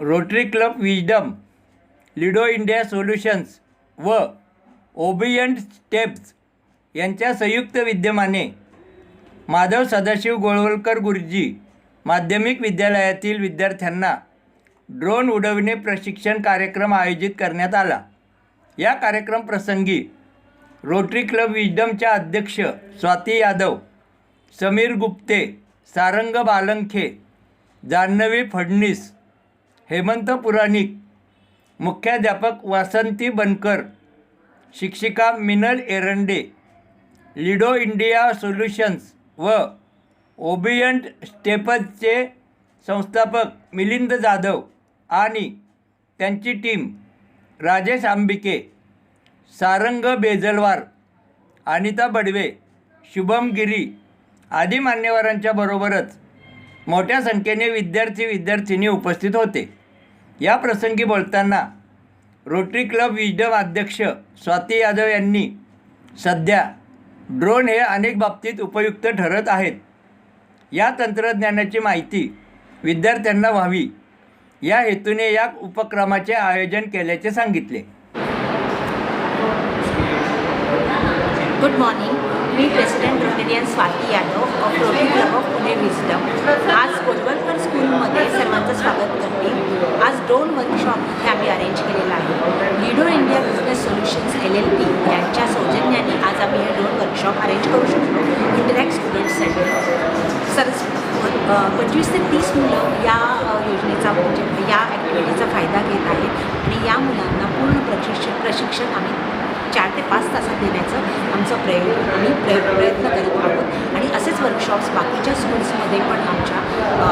Rotary club Wisdom Lido India solutions व ओबियंट steps यांच्या संयुक्त विद्यमाने माधव सदाशिव गोळवलकर गुरुजी माध्यमिक विद्यालयातील विद्यार्थ्यांना ड्रोन उडविणे प्रशिक्षण कार्यक्रम आयोजित करण्यात आला. या कार्यक्रम प्रसंगी रोटरी क्लब विजडमच्या अध्यक्ष स्वाती यादव समीर गुप्ते सारंग बालंखे जान्हवी फडणीस हेमंत पुराणिक मुख्याध्यापक वासंती बनकर शिक्षिका Minal Erande Lido India Solutions व ओबियंट स्टेपजचे संस्थापक मिलिंद जाधव आणि त्यांची टीम राजेश आंबिके सारंग बेजलवार अनिता बडवे शुभम गिरी आदी मान्यवरांच्या बरोबरच मोठ्या संख्येने विद्यार्थी विद्यार्थिनी उपस्थित होते. या प्रसंगी बोलताना रोटरी क्लब विजडम अध्यक्ष स्वाती यादव यांनी सध्या ड्रोन हे अनेक बाबतीत उपयुक्त ठरत आहेत. या तंत्रज्ञानाची माहिती विद्यार्थ्यांना व्हावी या हेतूने या उपक्रमाचे आयोजन केल्याचे सांगितले. Good morning me president Rotarian Swati Yadav of Rotary club of Pune Wisdom आज गोलवलकर स्कूलमध्ये सर्वांचं स्वागत करते. आज ड्रोन वर्कशॉप इथे आम्ही अरेंज केलेला आहे. Lido India business solutions L L P यांच्या सौजन्याने आज आम्ही हे ड्रोन वर्कशॉप अरेंज करू शकतो. इंटरॅक्ट स्टुडंट्ससाठी सर पंचवीस ते तीस मुलं या योजनेचा म्हणजे या ॲक्टिव्हिटीचा फायदा घेत आहेत. आणि या मुलांना पूर्ण प्रशिक्षण प्रशिक्षण आम्ही पाच तासात देण्याचं आमचं प्रयोग आम्ही प्रय प्रयत्न करत आहोत. आणि असेच वर्कशॉप्स बाकीच्या स्कूल्समध्ये पण आमच्या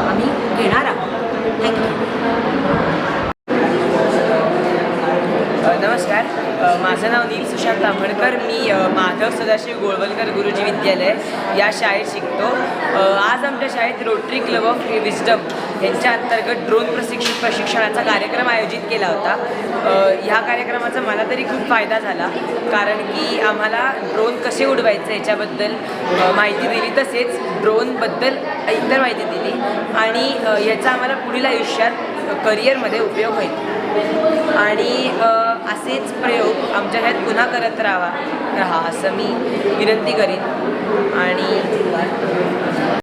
आम्ही घेणार आहोत. माझं नाव नील सुशांत तांबडकर. मी माधव सदाशिव गोळवलकर गुरुजी विद्यालय या शाळेत शिकतो. आज आमच्या शाळेत रोटरी क्लब ऑफ विजडम यांच्या अंतर्गत ड्रोन प्रशिक्षित प्रशिक्षणाचा कार्यक्रम आयोजित केला होता. ह्या कार्यक्रमाचा मला तरी खूप फायदा झाला कारण की आम्हाला ड्रोन कसे उडवायचं याच्याबद्दल माहिती दिली तसेच ड्रोनबद्दल इतर माहिती दिली आणि याचा आम्हाला पुढील आयुष्यात करिअरमध्ये उपयोग होईल. आणि असेच प्रयोग आमच्या ह्यात पुन्हा करत राहावा राहा असं मी विनंती करीन. आणि